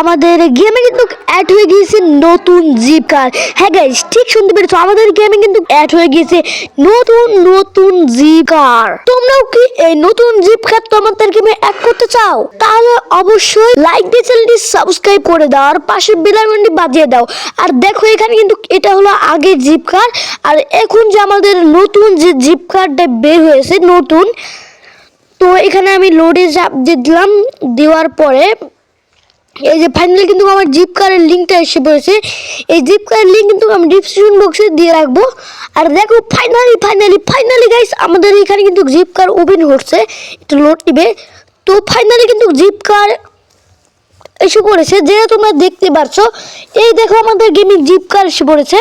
আমাদের গেমে কিন্তু অ্যাড হয়ে গিয়েছে নতুন জিপ কার হ্যাঁ গাইস ঠিক শুনতে পেরেছ, আমাদের গেমে কিন্তু অ্যাড হয়ে গিয়েছে নতুন নতুন জিপ কার তোমরাও কি এই নতুন জিপ কার তোমাদের গেমে অ্যাড করতে চাও? তাহলে অবশ্যই লাইক দিয়ে চ্যানেলটি সাবস্ক্রাইব করে দাও আর পাশের বেল আইকনটি বাজিয়ে দাও। আর দেখো, এখানে কিন্তু এটা হলো আগের জিপ কার আর এখন যে আমাদের নতুন যে জিপ কারটা বের হয়েছে, নতুন, তো এখানে আমি লোডে চাপ দিলাম, দেওয়ার পরে এই যে ফাইনালি কিন্তু আমার জিপ কারের লিঙ্কটা এসে পড়েছে। এই জিপ কারের লিঙ্ক কিন্তু আমি ডিসক্রিপশন বক্সে দিয়ে রাখব। আর দেখো ফাইনালি ফাইনালি ফাইনালি গাইস আমাদের এখানে কিন্তু জিপ কার ওপেন হচ্ছে। একটু লোড নিবে। তো ফাইনালি কিন্তু জিপ কার এসে পড়েছে। যে তোমরা দেখতে পারছ, এই দেখো আমাদের গেমিং জিপ কার এসে পড়েছে।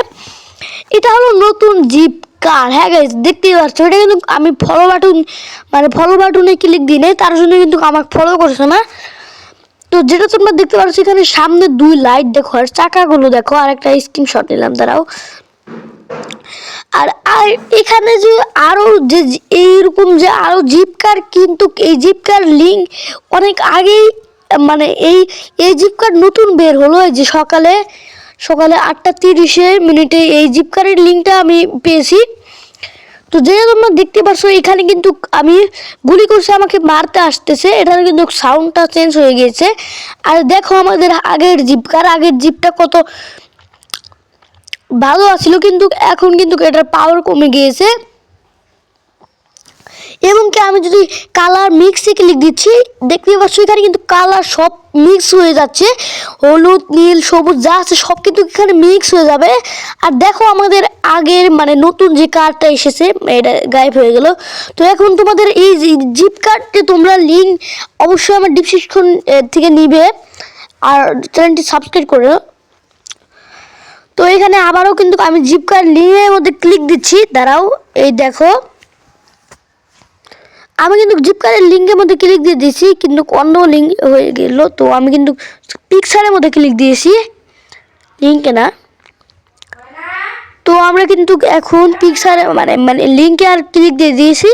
এটা হলো নতুন জিপ কার হ্যাঁ গাইস দেখতেই পাচ্ছ। এটা কিন্তু আমি ফলো বাটন মানে ফলো বাটনে ক্লিক দিই তার জন্য কিন্তু আমাকে ফলো করছে না। তো যেটা তোমরা দেখতে পাচ্ছ এখানে সামনে দুই লাইট দেখো, আর চাকাগুলো দেখো, আর একটা স্ক্রিনশট নিলাম, দাঁড়াও। আর আর এখানে যে আরও যে এইরকম যে আরও জিপ কার কিন্তু, এই জিপ কার লিঙ্ক অনেক আগেই মানে এই এই জিপ কার নতুন বের হলো, এই যে সকালে সকালে আটটা তিরিশে মিনিটে এই জিপ কারের লিঙ্কটা আমি পেয়েছি। তো যে তোমরা দেখতে পারছ, এখানে কিন্তু আমি গুলি করছে, আমাকে মারতে আসতেছে। এটার কিন্তু সাউন্ডটা চেঞ্জ হয়ে গিয়েছে আর দেখো আমাদের আগের জিপ কার আগের জিপটা কত ভালো আসছিল কিন্তু এখন কিন্তু এটার পাওয়ার কমে গিয়েছে। এবং কি আমি যদি কালার মিক্সে ক্লিক দিচ্ছি, দেখতে পাচ্ছ এখানে কিন্তু কালার সব মিক্স হয়ে যাচ্ছে। হলুদ, নীল, সবুজ যা আছে সব কিন্তু এখানে মিক্স হয়ে যাবে। আর দেখো আমাদের আগের মানে নতুন যে কার্ডটা এসেছে, এটা গায়েব হয়ে গেল। তো এখন তোমাদের এই জিপ কার্ডটি তোমরা লিঙ্ক অবশ্যই আমার ডিসক্রিপশন থেকে নিবে। আর চ্যানেলটি সাবস্ক্রাইব করে। তো এখানে আবারও কিন্তু আমি জিপ কার্ড লিঙ্কের মধ্যে ক্লিক দিচ্ছি। দাঁড়াও, এই দেখো। আমি কিন্তু জিপকারের লিঙ্কের মধ্যে ক্লিক দিয়ে দিয়েছি, কিন্তু অন্য লিঙ্ক হয়ে গেল। তো আমি কিন্তু পিকচারের মধ্যে ক্লিক দিয়েছি লিঙ্কে না। তো আমরা কিন্তু এখন পিকচারে মানে মানে লিঙ্কে আর ক্লিক দিয়ে দিয়েছি।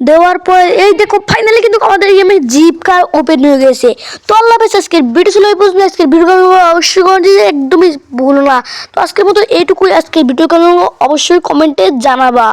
দেওয়ার পর, এই দেখো ফাইনালি কিন্তু আমাদের গেমে জিপ কার ওপেন হয়ে গেছে। তো আল্লাহ হাফেজ, আজকের ভিডিও ছিল পর্যন্ত আজকের ভিডিও অবশ্যই এ একদমই ভুলো না। তো আজকের মতো এইটুকুই। আজকের ভিডিও কেমন অবশ্যই কমেন্টে জানাবা।